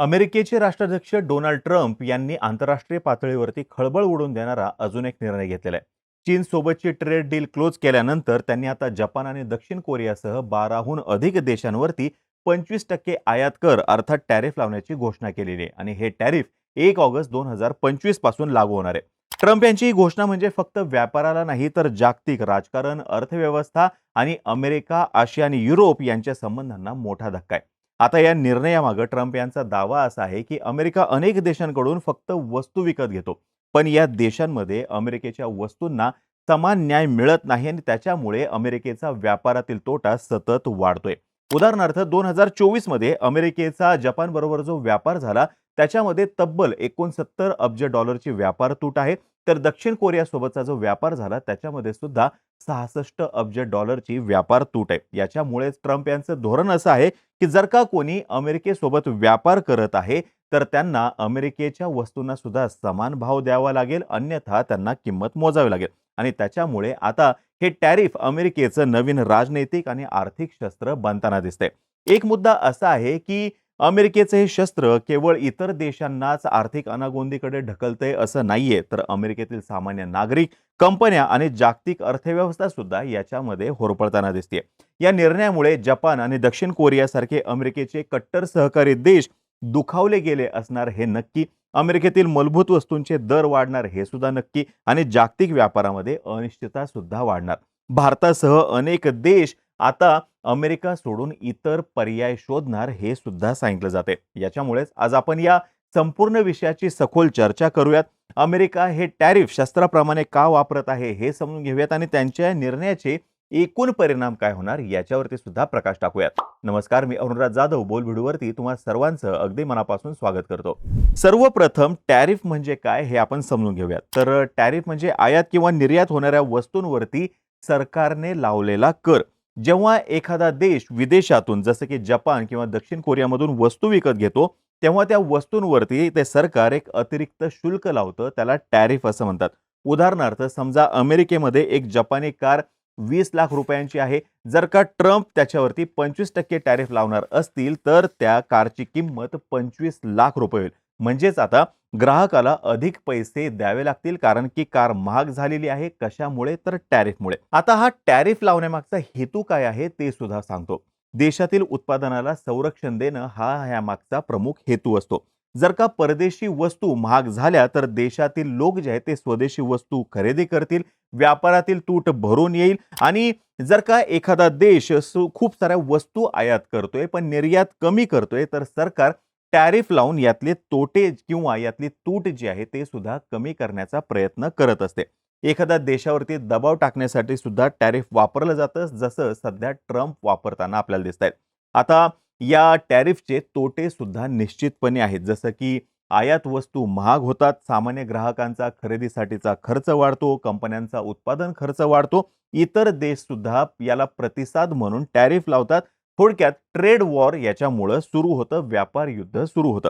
अमेरिकेचे राष्ट्राध्यक्ष Donald Trump यांनी आंतरराष्ट्रीय पातळीवरती खळबळ उडवून देणारा अजून एक निर्णय घेतलेला आहे. चीनसोबतची ट्रेड डील क्लोज केल्यानंतर त्यांनी आता जपान आणि दक्षिण कोरियासह बाराहून अधिक देशांवरती पंचवीस टक्के आयात कर अर्थात टॅरिफ लावण्याची घोषणा केलेली आहे आणि हे टॅरिफ एक ऑगस्ट दोन हजार पंचवीसपासून लागू होणार आहे. ट्रम्प यांची ही घोषणा म्हणजे फक्त व्यापाराला नाही तर जागतिक राजकारण अर्थव्यवस्था आणि अमेरिका आशिया आणि युरोप यांच्या संबंधांना मोठा धक्का आहे. आता या निर्णयामागं ट्रम्प यांचा दावा असा आहे की अमेरिका अनेक देशांकडून फक्त वस्तू विकत घेतो. पण या देशांमध्ये अमेरिकेच्या वस्तूंना समान न्याय मिळत नाही आणि त्याच्यामुळे अमेरिकेचा व्यापारातील तोटा सतत वाढतोय. उदाहरणार्थ दोन हजार चोवीसमध्ये अमेरिकेचा जपानबरोबर जो व्यापार झाला त्याच्यामध्ये तब्बल एकोणसत्तर अब्ज डॉलरची व्यापार तूट आहे. तर दक्षिण कोरियासोबतचा जो व्यापार झाला त्याच्यामध्ये सुद्धा सहासष्ट अब्ज डॉलरची व्यापार तूट आहे. याच्यामुळेच ट्रम्प यांचं धोरण असं आहे की जर का कोणी अमेरिकेसोबत व्यापार करत आहे तर त्यांना अमेरिकेच्या वस्तूंना सुद्धा समान भाव द्यावा लागेल अन्यथा त्यांना किंमत मोजावी लागेल. आणि त्याच्यामुळे आता हे टॅरिफ अमेरिकेचं नवीन राजनैतिक आणि आर्थिक शस्त्र बनताना दिसतंय. एक मुद्दा असा आहे की अमेरिकेचं हे शस्त्र केवळ इतर देशांनाच आर्थिक अनागोंदीकडे ढकलतंय असं नाहीये. तर अमेरिकेतील सामान्य नागरिक कंपन्या आणि जागतिक अर्थव्यवस्था सुद्धा याच्यामध्ये होरपळताना दिसते या निर्णयामुळे जपान आणि दक्षिण कोरियासारखे अमेरिकेचे कट्टर सहकारी देश दुखावले गेले असणार हे नक्की अमेरिकेतील मूलभूत वस्तूंचे दर वाढणार हे सुद्धा नक्की आणि जागतिक व्यापारामध्ये अनिश्चितता सुद्धा वाढणार. भारतासह अनेक देश आता अमेरिका सोडून इतर पर्याय शोधणार हे सुद्धा सांगितलं जाते. याच्यामुळेच आज आपण या संपूर्ण विषयाची सखोल चर्चा करूयात. अमेरिका हे टॅरिफ शस्त्राप्रमाणे का वापरत आहे हे समजून घेऊयात आणि त्यांच्या निर्णयाचे एकूण परिणाम काय होणार याच्यावरती सुद्धा प्रकाश टाकूयात. नमस्कार मी अरुणराज जाधव बोल व्हिडिओवरती तुम्हा सर्वांचं अगदी मनापासून स्वागत करतो. सर्वप्रथम टॅरिफ म्हणजे काय हे आपण समजून घेऊयात. तर टॅरिफ म्हणजे आयात किंवा निर्यात होणाऱ्या वस्तूंवरती सरकारने लावलेला कर. जेव्हा एखादा देश विदेशातून जसं की जपान किंवा दक्षिण कोरियामधून वस्तू विकत घेतो तेव्हा त्या वस्तूंवरती ते सरकार एक अतिरिक्त शुल्क लावतं त्याला टॅरिफ असं म्हणतात. उदाहरणार्थ समजा अमेरिकेमध्ये एक जपानी कार वीस लाख रुपयांची आहे. जर का ट्रम्प त्याच्यावरती पंचवीस टक्के टॅरिफ लावणार असतील तर त्या कारची किंमत पंचवीस लाख रुपये होईल. म्हणजेच आता ग्राहकाला अधिक पैसे द्यावे लागतील कारण की कार महाग झालेली आहे कशामुळे? तर टॅरिफमुळे. आता हा टॅरिफ लावण्यामागचा हेतू काय आहे ते सुद्धा सांगतो. देशातील उत्पादनाला संरक्षण देणं हा ह्यामागचा प्रमुख हेतू असतो. जर का परदेशी वस्तू महाग झाल्या तर देशातील लोक जे आहेत ते स्वदेशी वस्तू खरेदी करतील व्यापारातील तूट भरून येईल आणि जर का एखादा देश खूप साऱ्या वस्तू आयात करतोय पण निर्यात कमी करतोय तर सरकार टॅरिफ लावून यातले तोटे किंवा यातली तूट जी आहे ते सुद्धा कमी करण्याचा प्रयत्न करत असते. एखाद्या देशावरती दबाव टाकण्यासाठी सुद्धा टॅरिफ वापरलं जातं जसं सध्या ट्रम्प वापरताना आपल्याला दिसत आहेत आता या टॅरिफचे तोटे सुद्धा निश्चितपणे आहेत. जसं की आयात वस्तू महाग होतात सामान्य ग्राहकांचा खरेदीसाठीचा खर्च वाढतो कंपन्यांचा उत्पादन खर्च वाढतो इतर देश सुद्धा याला प्रतिसाद म्हणून टॅरिफ लावतात. थोडक्यात ट्रेड वॉर याच्यामुळं सुरू होतं व्यापार युद्ध सुरू होतं.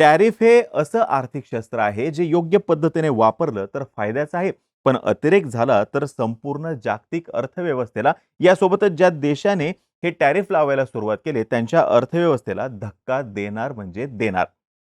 टॅरिफ हे असं आर्थिक शस्त्र आहे जे योग्य पद्धतीने वापरलं तर फायद्याचं आहे पण अतिरेक झाला तर संपूर्ण जागतिक अर्थव्यवस्थेला यासोबतच ज्या देशाने हे टॅरिफ लावायला सुरुवात केली त्यांच्या अर्थव्यवस्थेला धक्का देणार म्हणजे देणार.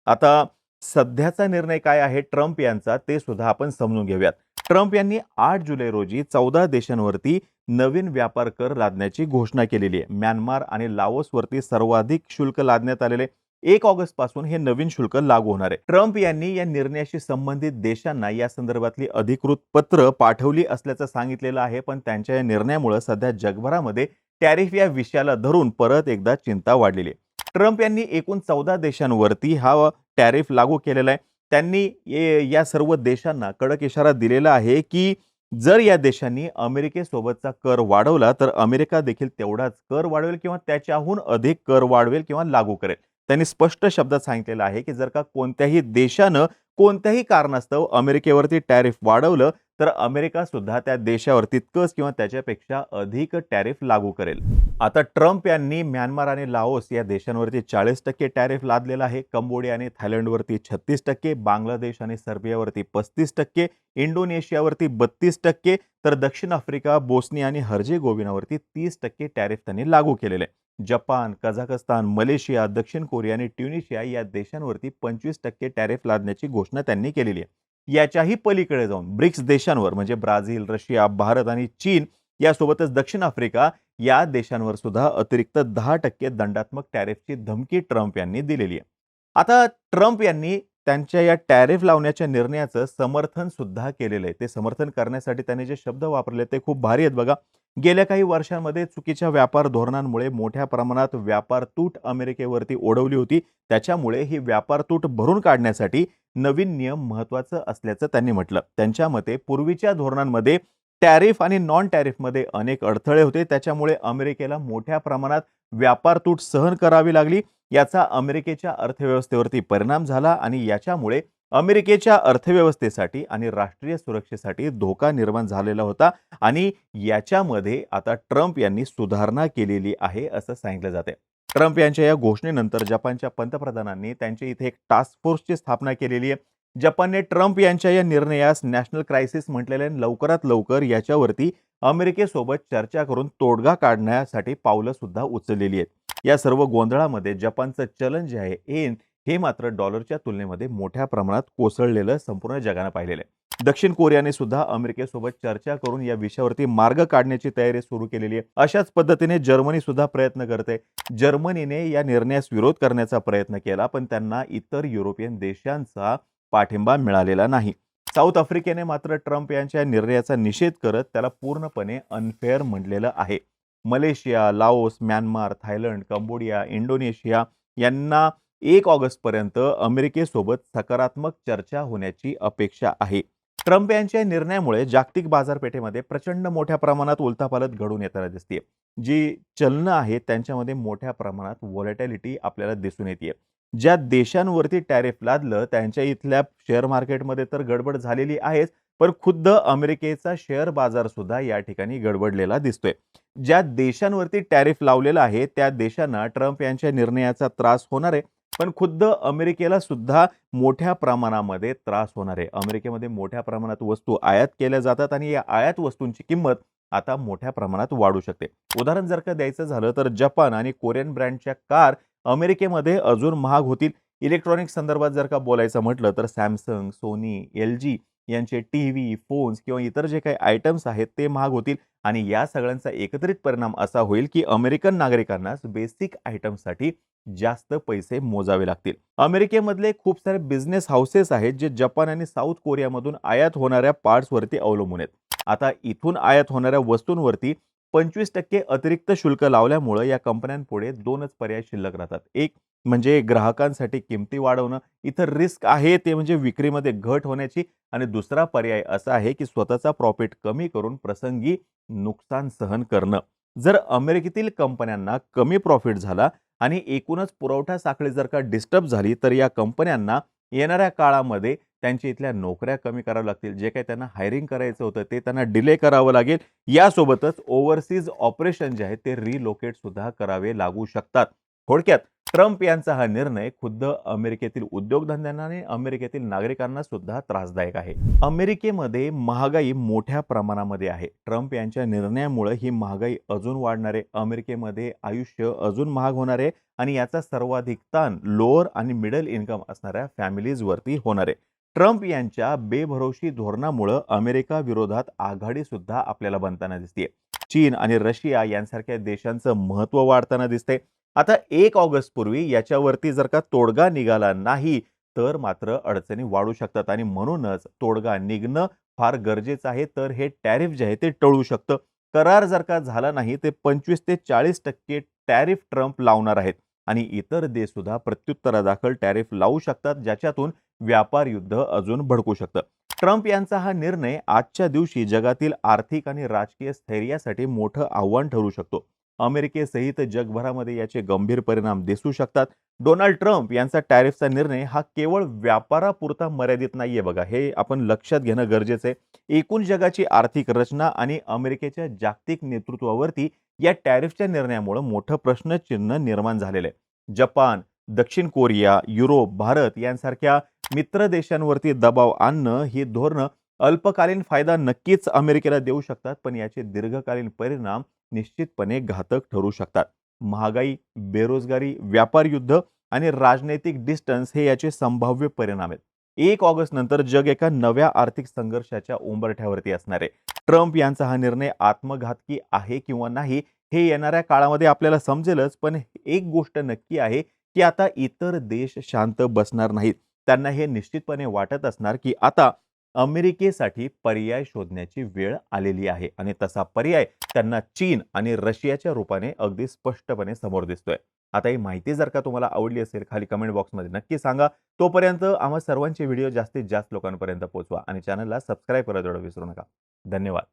आता सध्याचा निर्णय काय आहे ट्रम्प यांचा ते सुद्धा आपण समजून घेऊयात. ट्रम्प यांनी आठ जुलै रोजी चौदा देशांवरती नवीन व्यापार कर लादण्याची घोषणा केलेली आहे. म्यानमार आणि लाओसवरती सर्वाधिक शुल्क लादण्यात आलेले एक ऑगस्टपासून हे नवीन शुल्क लागू होणार आहे. ट्रम्प यांनी या निर्णयाशी संबंधित देशांना या संदर्भातली अधिकृत पत्र पाठवली असल्याचं सांगितलेलं आहे. पण त्यांच्या या निर्णयामुळे सध्या जगभरामध्ये टॅरिफ या विषयाला धरून परत एकदा चिंता वाढलेली आहे. ट्रम्प यांनी एकूण चौदा देशांवरती हा टॅरिफ लागू केलेला आहे. त्यांनी ये- या सर्व देशांना कडक इशारा दिलेला आहे की जर या देशांनी अमेरिकेसोबतचा कर वाढवला तर अमेरिका देखील तेवढाच कर वाढवेल किंवा त्याच्याहून अधिक कर वाढवेल किंवा लागू करेल. त्यांनी स्पष्ट शब्दात सांगितलेलं आहे की जर का कोणत्याही देशानं कोणत्याही कारणास्तव अमेरिकेवरती टॅरिफ वाढवलं तर अमेरिका सुद्धा त्या देशावर तितकंच किंवा त्याच्यापेक्षा अधिक टॅरिफ लागू करेल. आता ट्रम्प यांनी म्यानमार आणि लाओस या देशांवरती चाळीस टक्के टॅरिफ लादलेला आहे. कंबोडिया आणि थायलंडवरती छत्तीस टक्के बांगलादेश आणि सर्बियावरती पस्तीस टक्के इंडोनेशियावरती बत्तीस टक्के तर दक्षिण आफ्रिका बोस्निया आणि हर्जेगोविनावरती तीस टक्के टॅरिफ त्यांनी लागू केलेले आहे. जपान कझाकस्तान मलेशिया दक्षिण कोरिया आणि ट्युनिशिया या देशांवरती पंचवीस टक्के टॅरिफ लादण्याची घोषणा त्यांनी केलेली आहे. याच्याही पलीकडे जाऊन ब्रिक्स देशांवर म्हणजे ब्राझील रशिया भारत आणि चीन यासोबतच दक्षिण आफ्रिका या देशांवर सुद्धा अतिरिक्त दहा टक्के दंडात्मक टॅरिफची धमकी ट्रम्प यांनी दिलेली आहे. आता ट्रम्प यांनी त्यांच्या या टॅरिफ लावण्याच्या निर्णयाचं समर्थन सुद्धा केलेलं आहे. ते समर्थन करण्यासाठी त्यांनी जे शब्द वापरले ते खूप भारी आहेत बघा. गेल्या काही वर्षांमध्ये चुकीच्या व्यापार धोरणांमुळे मोठ्या प्रमाणात व्यापार तूट अमेरिकेवरती ओढवली होती. त्याच्यामुळे ही व्यापार तूट भरून काढण्यासाठी नवीन नियम महत्वाचं असल्याचं त्यांनी म्हटलं. त्यांच्या मते पूर्वीच्या धोरणांमध्ये टॅरिफ आणि नॉन टॅरिफमध्ये अनेक अडथळे होते. त्याच्यामुळे अमेरिकेला मोठ्या प्रमाणात व्यापार तूट सहन करावी लागली. याचा अमेरिकेच्या अर्थव्यवस्थेवरती परिणाम झाला आणि याच्यामुळे अमेरिकेच्या अर्थव्यवस्थेसाठी आणि राष्ट्रीय सुरक्षेसाठी धोका निर्माण झालेला होता आणि याच्यामध्ये आता ट्रम्प यांनी सुधारणा केलेली आहे असं सांगितलं जाते ट्रम्प यांच्या या घोषणेनंतर जपानच्या पंतप्रधानांनी त्यांच्या इथे एक टास्क फोर्सची स्थापना केलेली आहे. जपानने ट्रम्प यांच्या या निर्णयास नॅशनल क्रायसिस म्हटलेले लवकरात लवकर याच्यावरती अमेरिकेसोबत चर्चा करून तोडगा काढण्यासाठी पावलं सुद्धा उचललेली आहेत. या सर्व गोंधळामध्ये जपानचं चलन जे आहे एन हे मात्र डॉलरच्या तुलनेमध्ये मोठ्या प्रमाणात कोसळलेलं संपूर्ण जगानं पाहिलेलं आहे. दक्षिण कोरियाने सुद्धा अमेरिकेसोबत चर्चा करून या विषयावरती मार्ग काढण्याची तयारी सुरू केलेली आहे. अशाच पद्धतीने जर्मनी सुद्धा प्रयत्न करते. जर्मनीने या निर्णयास विरोध करण्याचा प्रयत्न केला पण त्यांना इतर युरोपियन देशांचा पाठिंबा मिळालेला नाही. साऊथ आफ्रिकेने मात्र ट्रम्प यांच्या निर्णयाचा निषेध करत त्याला पूर्णपणे अनफेअर म्हटलेलं आहे. Malaysia Laos Myanmar Thailand Cambodia Indonesia यांना एक ऑगस्टपर्यंत अमेरिकेसोबत सकारात्मक चर्चा होण्याची अपेक्षा आहे. ट्रम्प यांच्या निर्णयामुळे जागतिक बाजारपेठेमध्ये प्रचंड मोठ्या प्रमाणात उलथापालत घडून येताना दिसते जी चलनं आहेत त्यांच्यामध्ये मोठ्या प्रमाणात व्हॉलेटॅलिटी आपल्याला दिसून येते ज्या देशांवरती टॅरिफ लादलं त्यांच्या इथल्या शेअर मार्केटमध्ये तर गडबड झालेली आहेच पण खुद्द अमेरिकेचा शेअर बाजार सुद्धा या ठिकाणी गडबडलेला दिसतोय. ज्या देशांवरती टॅरिफ लावलेला आहे त्या देशांना ट्रम्प यांच्या निर्णयाचा त्रास होणार आहे पण खुद्द अमेरिकेला सुद्धा मोठ्या प्रमाणामध्ये त्रास होणार आहे. अमेरिकेमध्ये मोठ्या प्रमाणात वस्तू आयात केल्या जातात आणि या आयात वस्तूंची किंमत आता मोठ्या प्रमाणात वाढू शकते. उदाहरण जर का द्यायचं झालं तर जपान आणि कोरियन ब्रँडच्या कार अमेरिकेमध्ये अजून महाग होतील. इलेक्ट्रॉनिक्स संदर्भात जर का बोलायचं म्हटलं तर सॅमसंग सोनी एल जी यांचे टी व्ही फोन्स किंवा इतर जे काही आयटम्स आहेत ते महाग होतील आणि या सगळ्यांचा एकत्रित परिणाम असा होईल की अमेरिकन नागरिकांनाच बेसिक आयटमसाठी जास्त पैसे मोजावे लागतील. अमेरिकेमधले खूप सारे बिझनेस हाऊसेस आहेत जे जपान आणि साऊथ कोरियामधून आयात होणाऱ्या पार्ट्सवरती अवलंबून आहेत. आता इथून आयात होणाऱ्या वस्तूंवरती पंचवीस टक्के अतिरिक्त शुल्क लावल्यामुळं या कंपन्यांपुढे दोनच पर्याय शिल्लक राहतात. एक म्हणजे ग्राहकांसाठी किमती वाढवणं इथं रिस्क आहे ते म्हणजे विक्रीमध्ये घट होण्याची आणि दुसरा पर्याय असा आहे की स्वतःचा प्रॉफिट कमी करून प्रसंगी नुकसान सहन करणं. जर अमेरिकेतील कंपन्यांना कमी प्रॉफिट झाला आणि एकूणच पुरवठा साखळी जर का डिस्टर्ब झाली तर या कंपन्यांना येणाऱ्या काळामध्ये त्यांच्या इथल्या नोकऱ्या कमी कराव्या लागतील. जे काही त्यांना हायरिंग करायचं होतं ते त्यांना डिले करावं लागेल. यासोबतच ओव्हरसीज ऑपरेशन जे आहे ते रिलोकेट सुद्धा करावे लागू शकतात. थोडक्यात ट्रम्प यांचा हा निर्णय खुद्द अमेरिकेतील उद्योगधंद्यांना आणि अमेरिकेतील नागरिकांना सुद्धा त्रासदायक आहे. अमेरिकेमध्ये महागाई मोठ्या प्रमाणामध्ये आहे. ट्रम्प यांच्या निर्णयामुळे ही महागाई अजून वाढणार आहे. अमेरिकेमध्ये आयुष्य अजून महाग होणार आहे आणि याचा सर्वाधिक ताण लोअर आणि मिडल इन्कम असणाऱ्या फॅमिलीजवरती होणार आहे. ट्रम्प यांच्या बेभरोशी धोरणामुळं अमेरिका विरोधात आघाडी सुद्धा आपल्याला बनताना दिसते चीन आणि रशिया यांसारख्या देशांचं महत्त्व वाढताना दिसते आता एक ऑगस्ट पूर्वी याच्यावरती जर का तोडगा निघाला नाही तर मात्र अडचणी वाढू शकतात आणि म्हणूनच तोडगा निघणं फार गरजेचं आहे. तर हे टॅरिफ जे आहे ते टळू शकतं. करार जर का झाला नाही ते पंचवीस ते चाळीस टक्के टॅरिफ ट्रम्प लावणार आहेत. आणि इतर देश सुद्धा प्रत्युत्तरादाखल टॅरिफ लावू शकतात ज्याच्यातून व्यापार युद्ध अजून भडकू शकतं. ट्रम्प यांचा हा निर्णय आजच्या दिवशी जगातील आर्थिक आणि राजकीय स्थैर्यासाठी मोठं आव्हान ठरू शकतो. अमेरिकेसहित जगभरामध्ये याचे गंभीर परिणाम दिसू शकतात. डोनाल्ड ट्रम्प यांचा टॅरिफचा निर्णय हा केवळ व्यापारापुरता मर्यादित नाहीये बघा. हे आपण लक्षात घेणं गरजेचं आहे. एकूण जगाची आर्थिक रचना आणि अमेरिकेच्या जागतिक नेतृत्वावरती या टॅरिफच्या निर्णयामुळे मोठं प्रश्नचिन्ह निर्माण झालेलं आहे. जपान दक्षिण कोरिया युरोप भारत यांसारख्या मित्र देशांवरती दबाव आणणं ही धोरणं अल्पकालीन फायदा नक्कीच अमेरिकेला देऊ शकतात पण याचे दीर्घकालीन परिणाम निश्चितपणे घातक ठरू शकतात. महागाई बेरोजगारी व्यापार युद्ध आणि राजनैतिक डिस्टन्स हे याचे संभाव्य परिणाम आहेत. एक ऑगस्ट नंतर जग एका नव्या आर्थिक संघर्षाच्या उंबरठ्यावरती असणार आहे. ट्रम्प यांचा हा निर्णय आत्मघातकी आहे किंवा नाही हे येणाऱ्या काळामध्ये आपल्याला समजेलच पण एक गोष्ट नक्की आहे की आता इतर देश शांत बसणार नाहीत. त्यांना हे निश्चितपणे वाटत असणार की आता अमेरिकेसाठी पर्याय शोधण्याची वेळ आलेली आहे आणि तसा पर्याय त्यांना चीन आणि रशियाच्या रूपाने अगदी स्पष्टपणे समोर दिसतोय. आता ही माहिती जर का तुम्हाला आवडली असेल खाली कमेंट बॉक्समध्ये नक्की सांगा. तोपर्यंत आम्हा सर्वांचे व्हिडिओ जास्तीत जास्त लोकांपर्यंत पोहोचवा आणि चॅनलला सबस्क्राईब करायला विसरू नका. धन्यवाद.